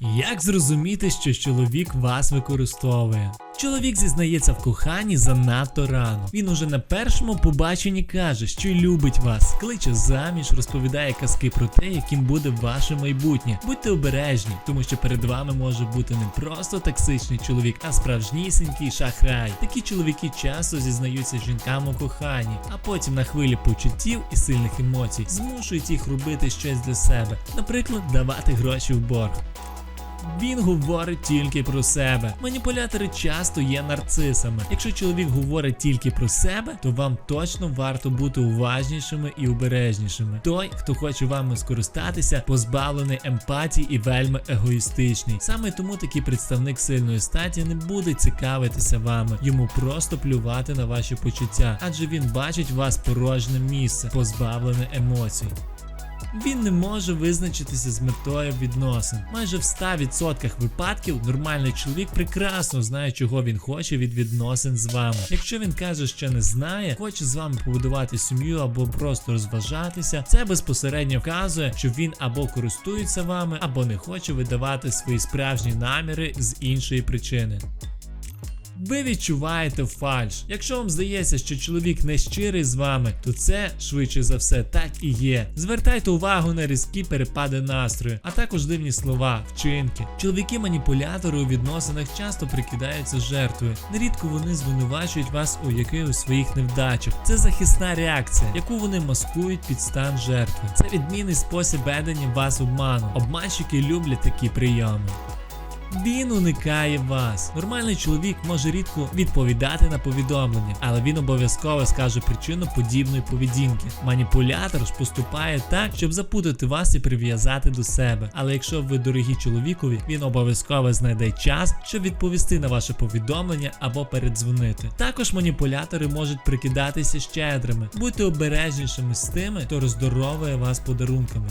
Як зрозуміти, що чоловік вас використовує? Чоловік зізнається в коханні занадто рано. Він уже на першому побаченні каже, що любить вас, кличе заміж, розповідає казки про те, яким буде ваше майбутнє. Будьте обережні, тому що перед вами може бути не просто токсичний чоловік, а справжнісінький шахрай. Такі чоловіки часто зізнаються жінкам у коханні, а потім на хвилі почуттів і сильних емоцій змушують їх робити щось для себе, наприклад, давати гроші в борг. Він говорить тільки про себе. Маніпулятори часто є нарцисами. Якщо чоловік говорить тільки про себе, то вам точно варто бути уважнішими і обережнішими. Той, хто хоче вами скористатися, позбавлений емпатії і вельми егоїстичний. Саме тому такий представник сильної статі не буде цікавитися вами. Йому просто плювати на ваші почуття, адже він бачить вас порожнє місце, позбавлене емоцій. Він не може визначитися з метою відносин. Майже в 100% випадків нормальний чоловік прекрасно знає, чого він хоче від відносин з вами. Якщо він каже, що не знає, хоче з вами побудувати сім'ю або просто розважатися, це безпосередньо вказує, що він або користується вами, або не хоче видавати свої справжні наміри з іншої причини. Ви відчуваєте фальш. Якщо вам здається, що чоловік не щирий з вами, то це швидше за все так і є. Звертайте увагу на різкі перепади настрою, а також дивні слова, вчинки. Чоловіки-маніпулятори у відносинах часто прикидаються жертвою. Нерідко вони звинувачують вас у якихось своїх невдачах. Це захисна реакція, яку вони маскують під стан жертви. Це відмінний спосіб ведення вас обману. Обманщики люблять такі прийоми. Він уникає вас. Нормальний чоловік може рідко відповідати на повідомлення, але він обов'язково скаже причину подібної поведінки. Маніпулятор ж поступає так, щоб запутати вас і прив'язати до себе. Але якщо ви дорогі чоловікові, він обов'язково знайде час, щоб відповісти на ваше повідомлення або передзвонити. Також маніпулятори можуть прикидатися щедрими. Будьте обережнішими з тими, хто роздоровує вас подарунками.